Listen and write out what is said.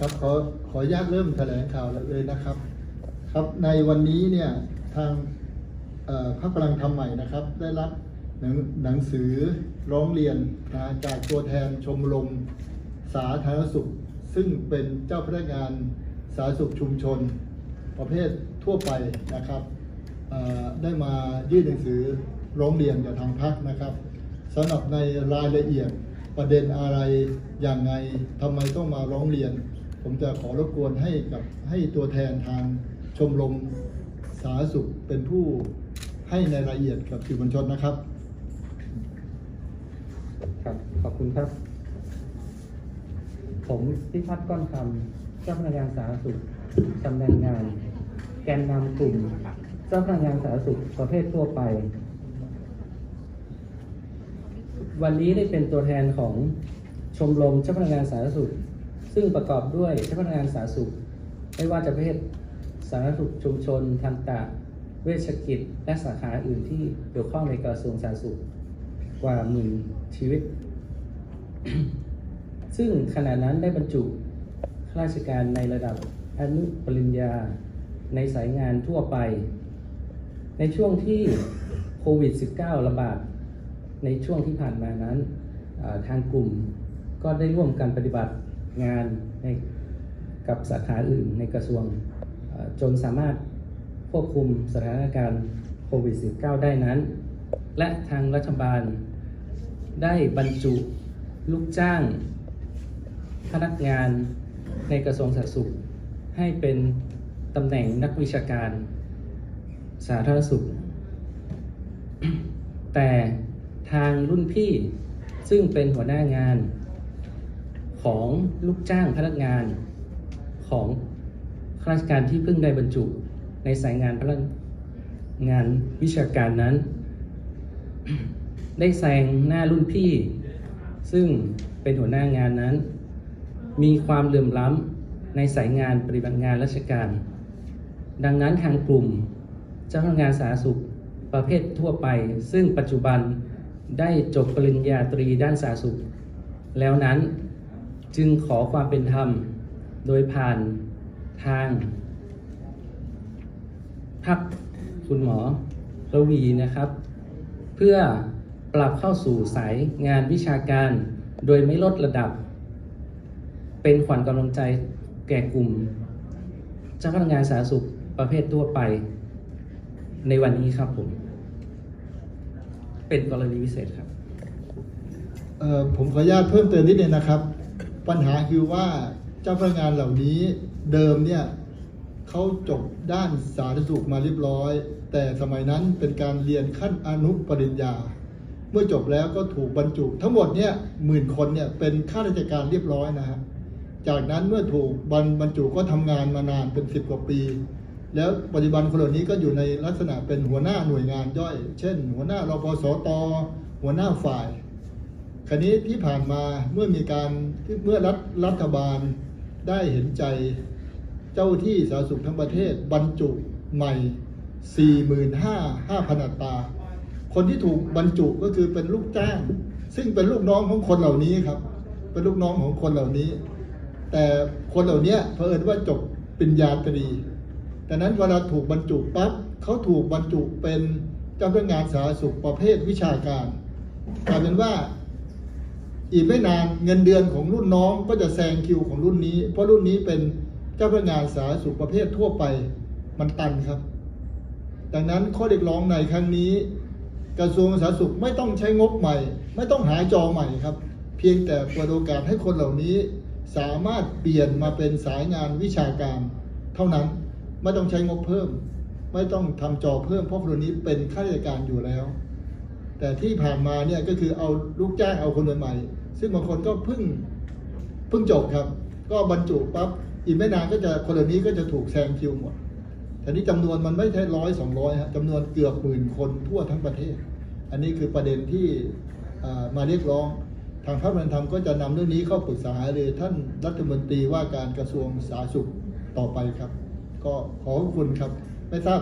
ครับขอขออนุญาตเริ่มแถลงข่าวเลยนะครับ ครับในวันนี้เนี่ยทางพรรคพลังธรรมใหม่นะครับ ได้รับหนังหนังสือร้องเรียนนะจากตัวแทนชมรมสาธารณสุข ซึ่งเป็นเจ้าพนักงานสาธารณสุขชุมชน ประเภททั่วไปนะครับได้มายื่นหนังสือร้องเรียนกับทางพรรคนะครับสำหรับในรายละเอียดประเด็นอะไรอย่างไงทำไมต้องมาร้องเรียน ผมจะขอรบกวนให้กับให้ตัวแทนทางชมรมสาธารณสุขเป็นผู้ให้ในรายละเอียดกับสื่อมวลชนนะครับ ครับขอบคุณครับ ผมพิพัฒน์ก้อนคำเจ้าพนักงานสาธารณสุขตำแหน่งงาน แกนนำกลุ่มเจ้าพนักงานสาธารณสุขประเภททั่วไป วันนี้ได้เป็นตัวแทนของชมรมเจ้าพนักงานสาธารณสุข ซึ่งประกอบด้วยเจ้าพนักงานสาธารณสุข ไม่ว่าจะประเภทสาธารณสุขชุมชนทันตะเวชกิจ และสาขาอื่นที่เกี่ยวข้องในกระทรวงสาธารณสุขกว่าหมื่นชีวิต ซึ่งขณะนั้นได้บรรจุข้าราชการในระดับอนุปริญญาในสายงานทั่วไป ในช่วงที่โควิด -19 ระบาด ในช่วงที่ผ่านมานั้น ทางกลุ่มก็ได้ร่วมกันปฏิบัติ งานในกับสาขาอื่นในกระทรวง จนสามารถควบคุมสถานการณ์โควิด -19 ได้นั้น และทางรัฐบาลได้บรรจุลูกจ้าง พนักงานในกระทรวงสาธารณสุข ให้เป็นตำแหน่งนักวิชาการสาธารณสุข แต่ทางรุ่นพี่ซึ่งเป็นหัวหน้างาน ของลูกจ้างพนักงานของข้าราชการที่เพิ่งได้บรรจุ ในสายงานพนักงานวิชาการนั้น ได้แซงหน้ารุ่นพี่ ซึ่งเป็นหัวหน้างานนั้น มีความเหลื่อมล้ำในสายงานปฏิบัติงานราชการ ดังนั้นทางกลุ่มเจ้าพนักงานสาธารณสุขประเภททั่วไป ซึ่งปัจจุบันได้จบปริญญาตรีด้านสาธารณสุข แล้วนั้น จึงขอความเป็นธรรม โดยผ่านทางพักคุณหมอระวีนะครับ เพื่อปรับเข้าสู่สายงานวิชาการ โดยไม่ลดระดับ เป็นขวัญกำลังใจแก่กลุ่ม เจ้าพนักงานสาธารณสุขประเภททั่วไป ในวันนี้ครับผม เป็นกรณีพิเศษครับ ผมขออนุญาตเพิ่มเติมนิดนึงนะครับ ปัญหาคือว่าเจ้าพนักงานเหล่านี้เดิมเนี่ยเขาจบด้านสาธารณสุขมาเรียบร้อย แต่สมัยนั้นเป็นการเรียนขั้นอนุปริญญา เมื่อจบแล้วก็ถูกบรรจุ ทั้งหมดเนี่ยหมื่นคนเนี่ยเป็นข้าราชการเรียบร้อยนะฮะจากนั้นเมื่อถูกบรรบรรจุก็ทำงานมานานเป็นสิบกว่าปี แล้วปัจจุบันคนเหล่านี้ก็อยู่ในลักษณะเป็นหัวหน้าหน่วยงานย่อย เช่น หัวหน้ารพสตหัวหน้าฝ่าย คราวนี้ที่ผ่านมาเมื่อมีการเมื่อรัฐรัฐบาลได้เห็นใจเจ้าที่สาธารณสุขทั้งประเทศบรรจุใหม่ 45,000อัตรา คนที่ถูกบรรจุก็คือเป็นลูกจ้าง ซึ่งเป็นลูกน้องของคนเหล่านี้ครับ เป็นลูกน้องของคนเหล่านี้ แต่คนเหล่านี้เผอิญว่าจบปริญญาตรีดังนั้นเวลาถูกบรรจุปั๊บเขาถูกบรรจุเป็นเจ้าพนักงานสาธารณสุขประเภทวิชาการกลายเป็นว่า อีกไม่นานเงินเดือนของรุ่นน้องก็จะแซงคิวของรุ่นนี้ เพราะรุ่นนี้เป็นเจ้าพนักงานสาธารณสุขประเภททั่วไปมันตันครับ ดังนั้นข้อเรียกร้องในครั้งนี้ กระทรวงสาธารณสุขไม่ต้องใช้งบใหม่ ไม่ต้องหาจอใหม่ครับ เพียงแต่เปิดโอกาสให้คนเหล่านี้ สามารถเปลี่ยนมาเป็นสายงานวิชาการ เท่านั้นไม่ต้องใช้งบเพิ่ม ไม่ต้องทำจอเพิ่มเพราะคนนี้เป็นข้าราชการอยู่แล้ว แต่ที่ผ่านมาเนี่ยก็คือเอาลูกจ้างเอาคนใหม่ๆซึ่งบางคนก็เพิ่งเพิ่งจบครับ ก็บรรจุปั๊บอีกไม่นานก็จะคนเหล่านี้ก็จะถูกแซงคิวหมดแต่นี้จำนวนมันไม่ใช่ร้อยสองร้อยฮะจำนวนเกือบหมื่นคนทั่วทั้งประเทศ อันนี้คือประเด็นที่มาเรียกร้อง ทางพระบัญธรรมก็จะนำเรื่องนี้เข้าปรึกษาหารือท่านรัฐมนตรีว่าการกระทรวงสาธารณสุขต่อไปครับ ก็ขอขอบคุณครับไม่ทราบ